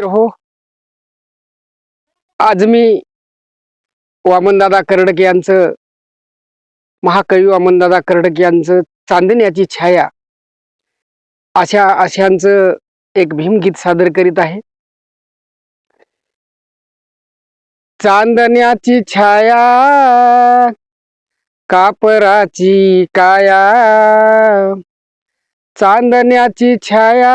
मित्र हो. आज मी वामनदादा कर्डक यांचं महाकवी वामनदादा कर्डक यांचं चांदण्याची छाया अशा आशयांचं एक भीमगीत सादर करीत आहे. चांदण्याची छाया कापराची काया चांदण्याची छाया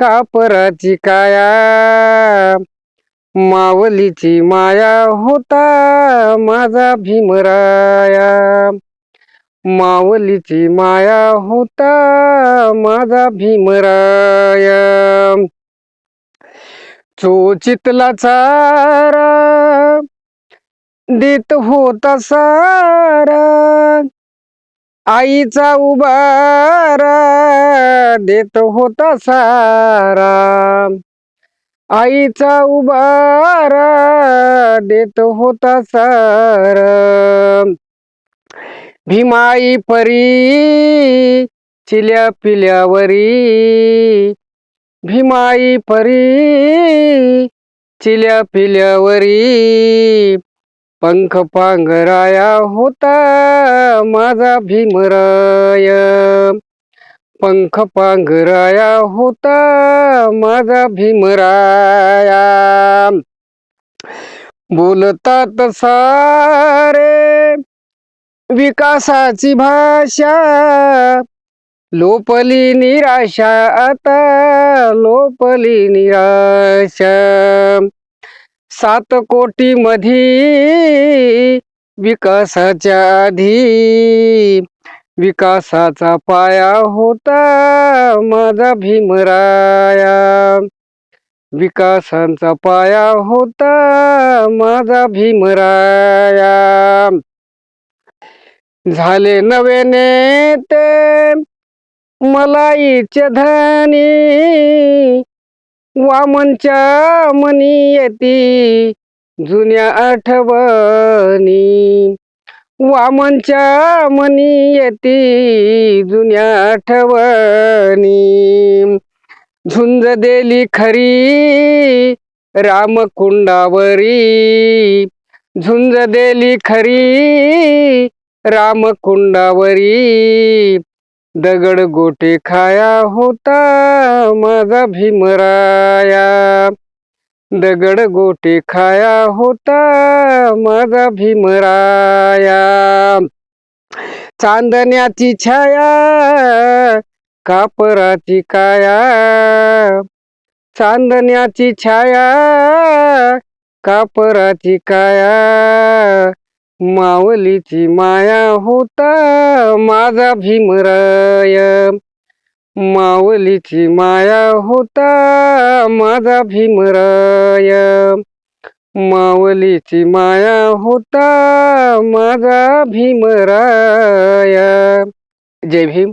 कापराची काया? मावलीची माया होता माझा भीमराया. मावलीची माया होता माझा भीमराया. चोचितला चारा देत होता सारा. आईचा उबारा देत होता सारा. आईचा उबारा देत होता सारा. भीमाई परी चिल्या पिल्यावरी. भीमाई परी चिल्या पिल्यावरी. पंख पांघराया होता माझा भीमराय. पंख पांघराया होता माझा भीमराया. बोलतात सारे विकासाची भाषा लोपली निराशा आता लोपली निराशा. सात कोटी मधी विकासाच्या आधी विकासाचा पाया होता माझा भीमराया. विकासाचा पाया होता माझा भीमराया. झाले नवे नेते मलाईचे धनी वामनच्या मनी येती जुन्या आठवणी. वामनच्या मनी येती जुन्या आठवणी. झुंज देली खरी रामकुंडावरी. झुंज देली खरी रामकुंडावरी. दगड गोटे खाया होता माझा भीमराया दगड गोटे खाया होता माझा भीमराया चांदण्याची छाया कापराची काया. चांदण्याची छाया कापराची काया. माऊलीची माया होता माझा भीमराय. माऊलीची माया होता माझा भीमराय. माऊलीची माया होता माझा भीमराय. जय भीम.